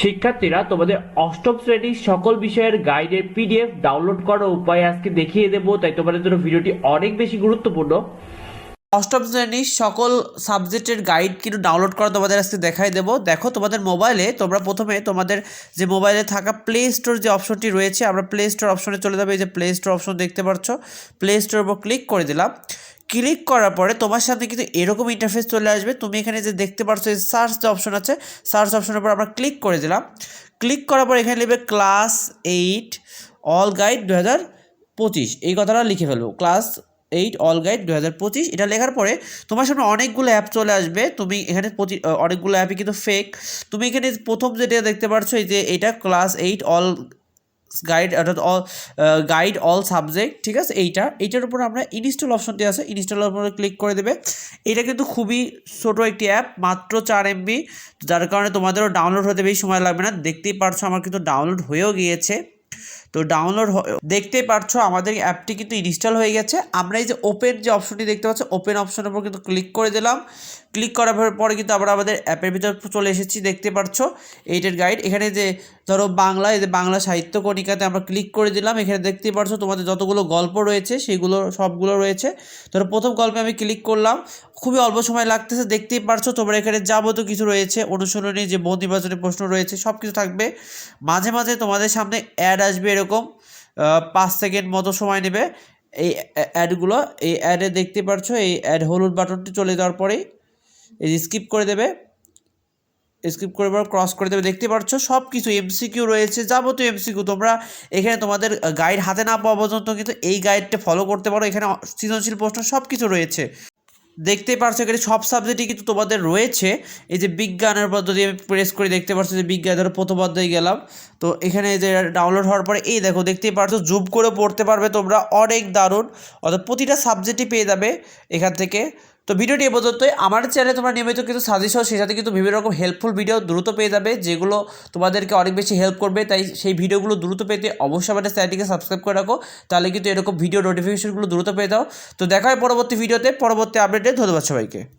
শিক্ষার্থীরা তোমাদের অষ্টম শ্রেণির সকল বিষয়ের গাইডের পিডিএফ ডাউনলোড করার উপায় আজকে দেখিয়ে দেবো, তাই তোমাদের জন্য ভিডিওটি অনেক বেশি গুরুত্বপূর্ণ। অষ্টম শ্রেণির সকল সাবজেক্টের গাইড কিন্তু ডাউনলোড করা তোমাদের আজকে দেখাই দেবো। দেখো, তোমাদের মোবাইলে তোমরা প্রথমে তোমাদের যে মোবাইলে থাকা প্লে স্টোর যে অপশনটি রয়েছে, আমরা প্লে স্টোর অপশনে চলে যাবে। এই যে প্লে স্টোর অপশন দেখতে পাচ্ছ প্লে স্টোর উপর ক্লিক করে দিলাম। ক্লিক করার পরে তোমার সামনে কিন্তু এরকম ইন্টারফেস চলে আসবে। তুমি এখানে যে দেখতে পাচ্ছ এই সার্চ যে অপশন আছে সার্চ অপশনের উপর আমরা ক্লিক করে দিলাম। ক্লিক করার পর এখানে লিখবে ক্লাস এইট অল গাইড দু হাজার পঁচিশ। এই কথাটা লিখে ফেলব। ক্লাস এইট অল গাইড দু হাজার পঁচিশ। এটা লেখার পরে তোমার সামনে অনেকগুলো অ্যাপ চলে আসবে। তুমি এখানে প্রতি, অনেকগুলো অ্যাপই কিন্তু ফেক তুমি এখানে প্রথম যেটা দেখতে পাচ্ছ এই যে এটা ক্লাস এইট অল গাইড অর্থাৎ অল গাইড অল সাবজেক্ট ঠিক আছে? এইটা, এইটার উপর আমরা ইনস্টল অপশনটি আছে ইনস্টল উপরে ক্লিক করে দেবে। এটা কিন্তু খুবই ছোটো একটি অ্যাপ মাত্র চার এমবি যার কারণে তোমাদেরও ডাউনলোড হতে বেশি সময় লাগবে না। দেখতেই পারছ আমার কিন্তু ডাউনলোড হয়েও গিয়েছে। তো ডাউনলোড দেখতেই পারছ আমাদের অ্যাপটি কিন্তু ইনস্টল হয়ে গেছে। আমরা এই যে ওপেন যে অপশনটি দেখতে পাচ্ছি ওপেন অপশনের উপর কিন্তু ক্লিক করে দিলাম। ক্লিক করার পরে কিন্তু আমরা আমাদের অ্যাপের ভিতর চলে এসেছি, দেখতে পারছ? এইটের গাইড এখানে যে ধরো বাংলা যে বাংলা সাহিত্য কণিকাতে আমরা ক্লিক করে দিলাম, এখানে দেখতেই পারছ তোমাদের যতগুলো গল্প রয়েছে, সেগুলো, সবগুলো রয়েছে। ধরো প্রথম গল্পে আমি ক্লিক করলাম, খুবই অল্প সময় লাগতেছে, দেখতেই পারছ তোমরা এখানে যাবতীয় কিছু রয়েছে, অনুশীলনী, যে বহু নির্বাচনী প্রশ্ন রয়েছে সব কিছু থাকবে। মাঝে মাঝে তোমাদের সামনে অ্যাড আসবে এরকম পাঁচ সেকেন্ড মতো সময় নেবে। এই অ্যাডগুলো এই অ্যাডে দেখতে পারছ, এই অ্যাড হলুদ বাটনটি চলে যাওয়ার পরেই, এই স্কিপ করে দেবে। স্কিপ করে পর ক্রস করে দেবে। দেখতে পাচ্ছ সব কিছু এমসিকিউ রয়েছে, যাবতীয় এমসিকিউ তোমরা এখানে তোমাদের গাইড হাতে না পাওয়া পর্যন্ত কিন্তু এই গাইডটা ফলো করতে পারো। এখানে সৃজনশীল প্রশ্ন সব কিছু রয়েছে। দেখতেই পারছ এখানে সব সাবজেক্টই কিন্তু তোমাদের রয়েছে। এই যে বিজ্ঞানের পদ্ধতি আমি প্রেস করে, দেখতে পাচ্ছ যে বিজ্ঞান, ধরো প্রথম অধ্যায়ে গেলাম। তো এখানে যে ডাউনলোড হওয়ার পরে, এই দেখো, দেখতেই পারছ জুম করে পড়তে পারবে তোমরা, অনেক দারুণ। অর্থাৎ প্রতিটা সাবজেক্টই পেয়ে যাবে এখান থেকে। তো ভিডিওটি এ পর্যন্তই। আমার চ্যানেলে তোমরা নিয়মিত কিছু সাজেশন সেই সাথে কিন্তু বিভিন্ন রকম হেল্পফুল ভিডিও দ্রুত পেয়ে যাবে, যেগুলো তোমাদেরকে অনেক বেশি হেল্প করবে। তাই সেই ভিডিওগুলো দ্রুত পেতে অবশ্যই আমাদের চ্যানেলটিকে সাবস্ক্রাইব করে রাখো। তাহলে কিন্তু এরকম ভিডিও নোটিফিকেশনগুলো দ্রুত পেয়ে যাও। তো দেখা হয় পরবর্তী ভিডিওতে পরবর্তী আপডেটে ধন্যবাদ সবাইকে।